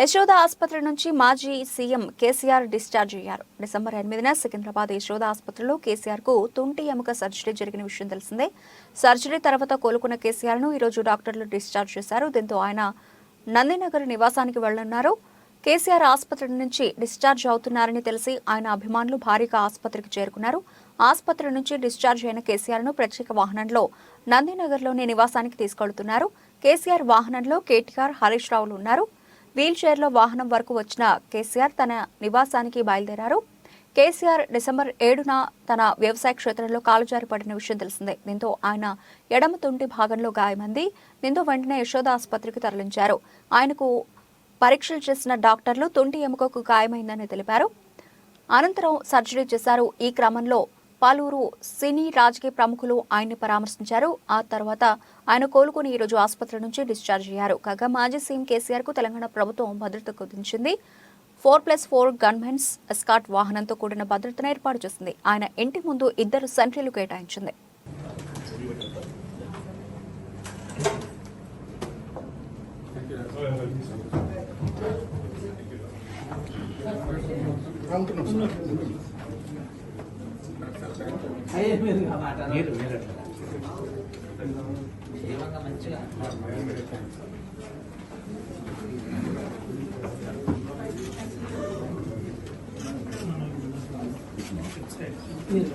యశోద ఆసుపత్రి నుంచి మాజీ సీఎం కేసీఆర్ డిశ్చార్జ్ అయ్యారు. డిసెంబర్ ఎనిమిదిన సికింద్రాబాద్ యశోద ఆసుపత్రిలో కేసీఆర్కు తుంటి ఎముక సర్జరీ జరిగిన విషయం తెలిసిందే. సర్జరీ తర్వాత కోలుకున్న కేసీఆర్ను ఈరోజు డాక్టర్లు డిశ్చార్జ్ చేశారు. దీంతో ఆయన నందినగర్ నివాసానికి వెళ్ళనున్నారు కేసీఆర్ ఆసుపత్రి నుంచి డిశ్చార్జ్ అవుతున్నారని తెలిసి ఆయన అభిమానులు భారీగా ఆసుపత్రికి చేరుకున్నారు. ఆసుపత్రి నుంచి డిశ్చార్జ్ అయిన కేసీఆర్ను ప్రత్యేక వాహనంలో నందినగర్లోని నివాసానికి తీసుకెళ్తున్నారు. కేసీఆర్ వాహనంలో కేటీఆర్ హరీష్ రావులు ఉన్నారు. వీల్చైర్లో వాహనం వరకు వచ్చిన కేసీఆర్ తన నివాసానికి బయలుదేరారు. కేసీఆర్ డిసెంబర్ ఏడున తన వ్యవసాయ క్షేత్రంలో కాలుజారి పడిన విషయం తెలిసిందే. దీంతో ఆయన ఎడమ తుంటి భాగంలో గాయమంది. దీంతో వెంటనే యశోద ఆసుపత్రికి తరలించారు. ఆయనకు పరీక్షలు చేసిన డాక్టర్లు తుంటి ఎముకకు గాయమైందని తెలిపారు. అనంతరం సర్జరీ చేశారు. ఈ క్రమంలో పలువురు సినీ రాజకీయ ప్రముఖులు ఆయన్ని పరామర్శించారు. ఆ తర్వాత ఆయన కోలుకుని ఈరోజు ఆసుపత్రి నుంచి డిశ్చార్జ్ అయ్యారు. కాగా మాజీ సీఎం కేసీఆర్కు తెలంగాణ ప్రభుత్వం భద్రత కుదించింది. Four plus four gunmens escort వాహనంతో కూడిన భద్రతను ఏర్పాటు చేసింది. ఆయన ఇంటి ముందు ఇద్దరు సెంట్రీలు కేటాయించింది. అయ్యే మీరు మాట మీరు మంచిగా మీరు